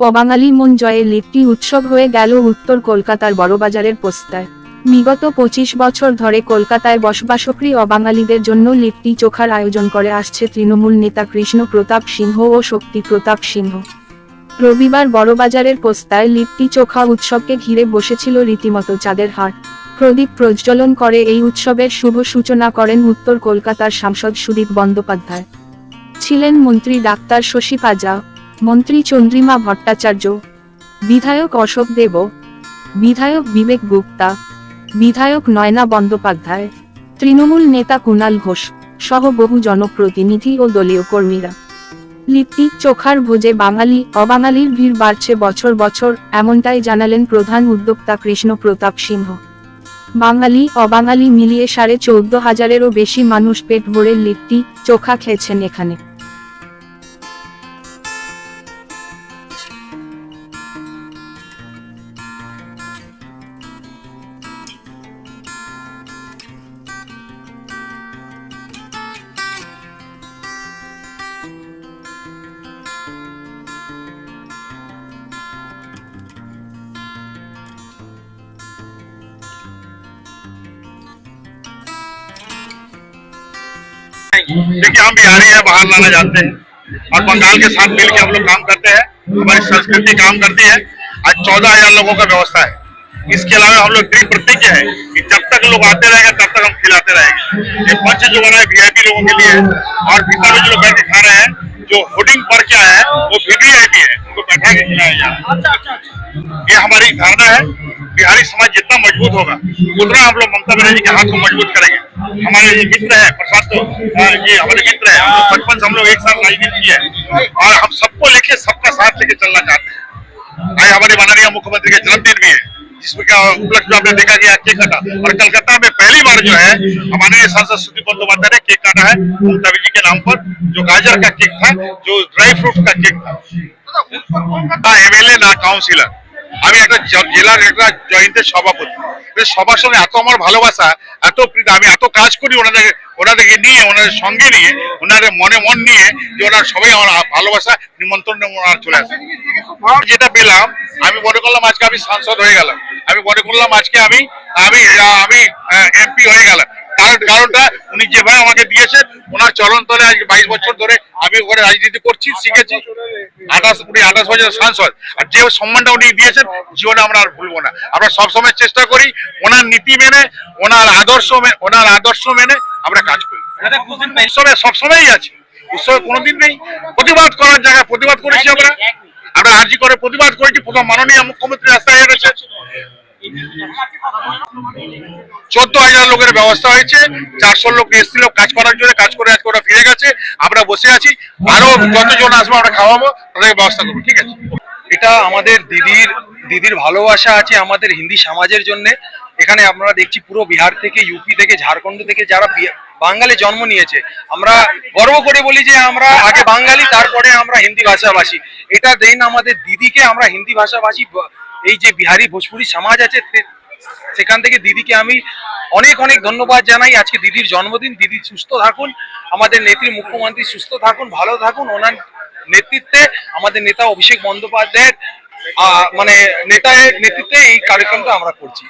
অবাঙালি মন জয়ে লিপটি উৎসব হয়ে গেল উত্তর কলকাতার বড়বাজারের পোস্তায়। বিগত পঁচিশ বছর ধরে কলকাতায় বসবাসকৃ অবাঙালিদের জন্য লিপটি চোখার আয়োজন করে আসছে তৃণমূল নেতা কৃষ্ণ প্রতাপ সিংহ ও শক্তি প্রতাপ সিংহ। রবিবার বড়বাজারের পোস্তায় লিপটি চোখা উৎসবকে ঘিরে বসেছিল রীতিমতো চাঁদের হাট। প্রদীপ প্রজ্বলন করে এই উৎসবের শুভ সূচনা করেন উত্তর কলকাতার সাংসদ সুদীপ বন্দ্যোপাধ্যায়। ছিলেন মন্ত্রী ডাক্তার শশী পাজা মন্ত্রী চন্দ্রিমা ভট্টাচার্য, বিধায়ক অশোক দেব, বিধায়ক বিবেক গুপ্তা, বিধায়ক নয়না বন্দ্যোপাধ্যায়, তৃণমূল নেতা কুণাল ঘোষ সহ বহু জনপ্রতিনিধি ও দলীয় কর্মীরা। লিপ্তি চোখার ভোজে বাঙালি, অবাঙালির ভিড় বাড়ছে বছর বছর, এমনটাই জানালেন প্রধান উদ্যোক্তা কৃষ্ণ প্রতাপ সিংহ। বাঙালি, অবাঙালি মিলিয়ে সাড়ে চৌদ্দ হাজারেরও বেশি মানুষ পেট ভরে লিট্টি চোখা খেয়েছেন এখানে। देखिए हम बिहारी हैं बाहर लाना जानते हैं। और बंगाल के साथ मिलकर हम लोग काम करते हैं हमारी संस्कृति काम करती है। आज चौदह हज़ार लोगों का व्यवस्था है। इसके अलावा हम लोग दृढ़ प्रतिज्ञ है कि जब तक लोग आते रहेंगे तब तक हम खिलाते रहेंगे। ये मंच जो बना है वीआईपी लोगों के लिए और भीतर में जो लोग बैठ के खा रहे हैं जो होर्डिंग पढ़ के आए हैं वो वीवीआईपी है। उनको बैठा के खिलाया जा रहा है ये हमारी धारणा है। बिहारी समाज जितना मज़बूत होगा उतना हम लोग ममता बनर्जी के हाथ को मज़बूत करेंगे। हमारे ये मित्र है प्रसाद तो हाँ, ये हमारे मित्र है। बचपन से हम लोग एक साथ राजनीति की है। और हम सबको लेके, सबका साथ लेके चलना चाहते हैं। आज हमारे माननीय मुख्यमंत्री के जन्मदिन भी है, जिसमें क्या उपलक्ष्य में आपने देखा कि केक काटा। और कलकत्ता में पहली बार जो है, हमारे सांसद सुदीप बंदोपाध्याय ने केक काटा है, ममता जी के नाम पर, जो गाजर का केक था, जो ड्राई फ्रूट का केक था। हाँ, ना एमएलए ना काउंसिलर আমি একটা জেলার একটা জয়েন্টের সভাপতি। সবার সঙ্গে এত আমার ভালোবাসা এত প্রীতি, আমি এত কাজ করি ওনাদের ওনাদেরকে নিয়ে ওনাদের সঙ্গে নিয়ে ওনাদের মনে মন নিয়ে যে ওনার সবাই আমার ভালোবাসা নিমন্ত্রণ ওনারা চলে আসে। যেটা পেলাম আমি মনে করলাম আজকে আমি সাংসদ হয়ে গেলাম। আমি মনে করলাম আজকে আমি আমি আমি এমপি হয়ে গেলাম। কারণটা উনি যেভাবে আমাকে দিয়েছেন ওনার চলন তলে আজকে বাইশ বছর ধরে আমি ওখানে রাজনীতি করছি শিখেছি। আঠাশ উনি আঠাশ বছরের সাংসদ। আর যে সম্মানটা উনি দিয়েছেন জীবনে আমরা আর ভুলবো না। আমরা সবসময় চেষ্টা করি ওনার নীতি মেনে ওনার আদর্শ ওনার আদর্শ মেনে আমরা কাজ করি। উৎসবে সবসময়ই আছে। উৎসবে কোনোদিন নেই। প্রতিবাদ করার জায়গায় প্রতিবাদ করেছি আমরা। আমরা হাজি করে প্রতিবাদ করেছি। প্রথম মাননীয় মুখ্যমন্ত্রী রাস্তায় হেঁটেছে চোদ্দ হাজার লোকের ব্যবস্থা হয়েছে, চারশো লোক এসেছিল কাজ করার জন্য, কাজ করে আজকে ওরা ফিরে গেছে, আমরা বসে আছি, আরও যতজন আসব আমরা খাওয়াবো তাদের ব্যবস্থা করব, ঠিক আছে? এটা আমাদের দিদির দিদির ভালোবাসা আছে আমাদের হিন্দি সমাজের জন্য। এখানে আমরা দেখছি পুরো বিহার থেকে ইউপি থেকে, ঝাড়খণ্ড থেকে যারা বাঙালি জন্ম নিয়েছে, আমরা গর্ব করে বলি যে আমরা আগে বাঙালি, তারপরে আমরা হিন্দি ভাষাভাষী। এটা দিন আমাদের দিদিকে, আমরা হিন্দি ভাষাভাষী এই যে বিহারি ভোজপুরি সমাজ আছে সেখান থেকে দিদিকে আমি অনেক অনেক ধন্যবাদ জানাই। আজকে দিদির জন্মদিন দিদি সুস্থ থাকুন আমাদের নেত্রী মুখ্যমন্ত্রী সুস্থ থাকুন ভালো থাকুন ওনার নেতৃত্বে আমাদের নেতা অভিষেক বন্দ্যোপাধ্যায়ের আহ, মানে নেতার নেতৃত্বে এই কার্যক্রমটা আমরা করছি।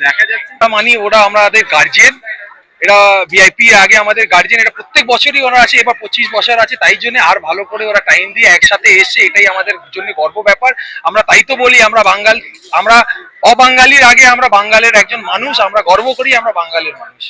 দেখা যাচ্ছে। মানি ওরা আমাদের গার্জিয়ান এটা ভিআইপি আগে আমাদের গার্জেন এটা প্রত্যেক বছরই ওরা আছে এবার পঁচিশ বছর আছে, তাই জন্য আর ভালো করে ওরা টাইম দিয়ে একসাথে এসে এটাই আমাদের জন্য গর্ব ব্যাপার। আমরা তাই তো বলি, আমরা বাঙাল, আমরা অবাঙ্গালির আগে আমরা বাঙালির একজন মানুষ, আমরা গর্ব করি আমরা বাঙালির মানুষ।